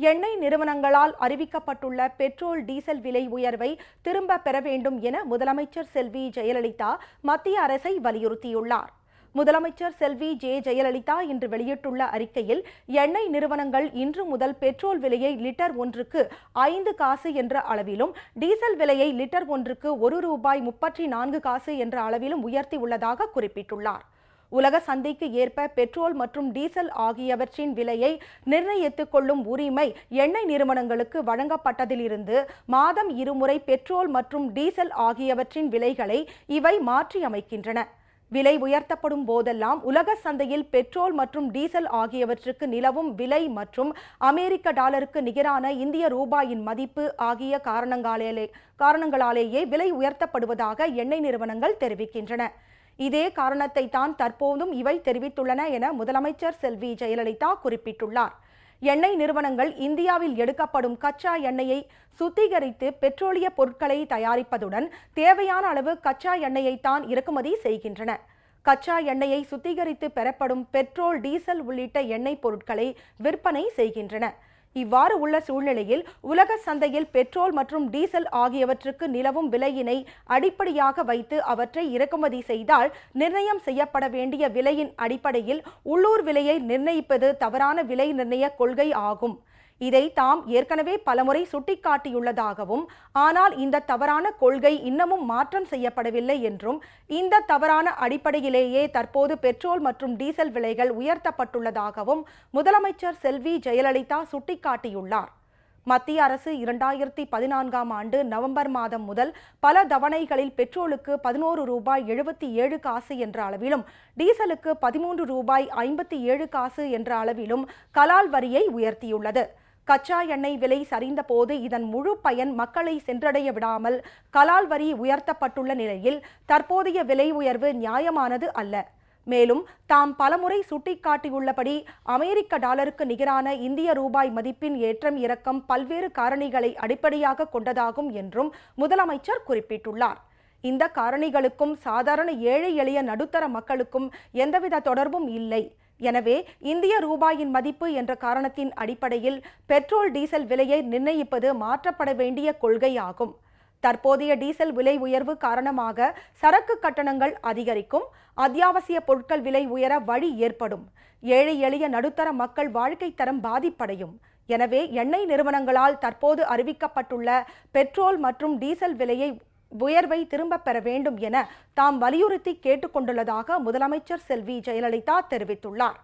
எண்ணெய் நிறுவனங்களால் அறிவிக்கப்பட்டுள்ள பெட்ரோல் டீசல் விலை உயர்வை திரும்ப பெற வேண்டும் என முதலமைச்சர் செல்வி ஜெயலலிதா மத்திய அரசை வலியுறுத்தியுள்ளார். முதலமைச்சர் செல்வி ஜே. ஜெயலலிதா இன்று வெளியிட்டுள்ள அறிக்கையில் எண்ணெய் நிறுவனங்கள் இன்று முதல் பெட்ரோல் விலையை லிட்டர் ஒன்றுக்கு ஐந்து காசு என்ற அளவிலும் டீசல் விலையை லிட்டர் ஒன்றுக்கு ஒரு ரூபாய் முப்பத்தி நான்கு காசு என்ற அளவிலும் உயர்த்தியுள்ளதாக குறிப்பிட்டுள்ளார். உலக சந்தைக்கு ஏற்ப பெட்ரோல் மற்றும் டீசல் ஆகியவற்றின் விலையை நிர்ணயித்துக் கொள்ளும் உரிமை எண்ணெய் நிறுவனங்களுக்கு வழங்கப்பட்டதிலிருந்து மாதம் இருமுறை பெட்ரோல் மற்றும் டீசல் ஆகியவற்றின் விலைகளை இவை மாற்றியமைக்கின்றன. விலை உயர்த்தப்படும் போதெல்லாம் உலக சந்தையில் பெட்ரோல் மற்றும் டீசல் ஆகியவற்றுக்கு நிலவும் விலை மற்றும் அமெரிக்க டாலருக்கு நிகரான இந்திய ரூபாயின் மதிப்பு ஆகிய காரணங்களாலே காரணங்களாலேயே விலை உயர்த்தப்படுவதாக எண்ணெய் நிறுவனங்கள் தெரிவிக்கின்றன. இதே காரணத்தை தான் தற்போதும் இவை தெரிவித்துள்ளன என முதலமைச்சர் செல்வி ஜெயலலிதா குறிப்பிட்டுள்ளார். எண்ணெய் நிறுவனங்கள் இந்தியாவில் எடுக்கப்படும் கச்சா எண்ணெயை சுத்திகரித்து பெட்ரோலிய பொருட்களை தயாரிப்பதுடன் தேவையான அளவு கச்சா எண்ணெயை தான் இறக்குமதி செய்கின்றன. கச்சா எண்ணெயை சுத்திகரித்து பெறப்படும் பெட்ரோல் டீசல் உள்ளிட்ட எண்ணெய் பொருட்களை விற்பனை செய்கின்றன. இவ்வாறு உள்ள சூழ்நிலையில் உலக சந்தையில் பெட்ரோல் மற்றும் டீசல் ஆகியவற்றுக்கு நிலவும் விலையினை அடிப்படையாக வைத்து அவற்றை இறக்குமதி செய்தால் நிர்ணயம் செய்யப்பட வேண்டிய விலையின் அடிப்படையில் உள்ளூர் விலையை நிர்ணயிப்பது தவறான விலை நிர்ணய கொள்கை ஆகும். இதை தாம் ஏற்கனவே பலமுறை சுட்டிக்காட்டியுள்ளதாகவும் ஆனால் இந்த தவறான கொள்கை இன்னமும் மாற்றம் செய்யப்படவில்லை என்றும் இந்த தவறான அடிப்படையிலேயே தற்போது பெட்ரோல் மற்றும் டீசல் விலைகள் உயர்த்தப்பட்டுள்ளதாகவும் முதலமைச்சர் செல்வி ஜெயலலிதா சுட்டிக்காட்டியுள்ளார். மத்திய அரசு இரண்டாயிரத்தி பதினான்காம் ஆண்டு நவம்பர் மாதம் முதல் பல தவணைகளில் பெட்ரோலுக்கு பதினோரு ரூபாய் எழுபத்தி ஏழு காசு என்ற அளவிலும் டீசலுக்கு பதிமூன்று ரூபாய் ஐம்பத்தி ஏழு காசு என்ற அளவிலும் கலால் வரியை உயர்த்தியுள்ளது. கச்சா எண்ணெய் விலை சரிந்த போது இதன் முழு பயன் மக்களை சென்றடைய விடாமல் கலால் வரி உயர்த்தப்பட்டுள்ள நிலையில் தற்போதைய விலை உயர்வு நியாயமானது அல்ல. மேலும் தாம் பலமுறை சுட்டிக்காட்டியுள்ளபடி அமெரிக்க டாலருக்கு நிகரான இந்திய ரூபாய் மதிப்பின் ஏற்றம் இறக்கம் பல்வேறு காரணிகளை அடிப்படையாக கொண்டதாகும் என்றும் முதலமைச்சர் குறிப்பிட்டுள்ளார். இந்த காரணிகளுக்கும் சாதாரண ஏழை எளிய நடுத்தர மக்களுக்கும் எந்தவித தொடர்பும் இல்லை. எனவே இந்திய ரூபாயின் மதிப்பு என்ற காரணத்தின் அடிப்படையில் பெட்ரோல் டீசல் விலையை நிர்ணயிப்பது மாற்றப்பட வேண்டிய கொள்கையாகும். தற்போதைய டீசல் விலை உயர்வு காரணமாக சரக்கு கட்டணங்கள் அதிகரிக்கும் அத்தியாவசிய பொருட்கள் விலை உயர வழி ஏற்படும் ஏழை எளிய நடுத்தர மக்கள் வாழ்க்கை தரம் பாதிப்படையும். எனவே எண்ணெய் நிறுவனங்களால் தற்போது அறிவிக்கப்பட்டுள்ள பெட்ரோல் மற்றும் டீசல் விலையை உயர்வை திரும்பப் பெற வேண்டும் என தாம் வலியுறுத்தி கேட்டுக்கொண்டுள்ளதாக முதலமைச்சர் செல்வி ஜெயலலிதா தெரிவித்துள்ளார்.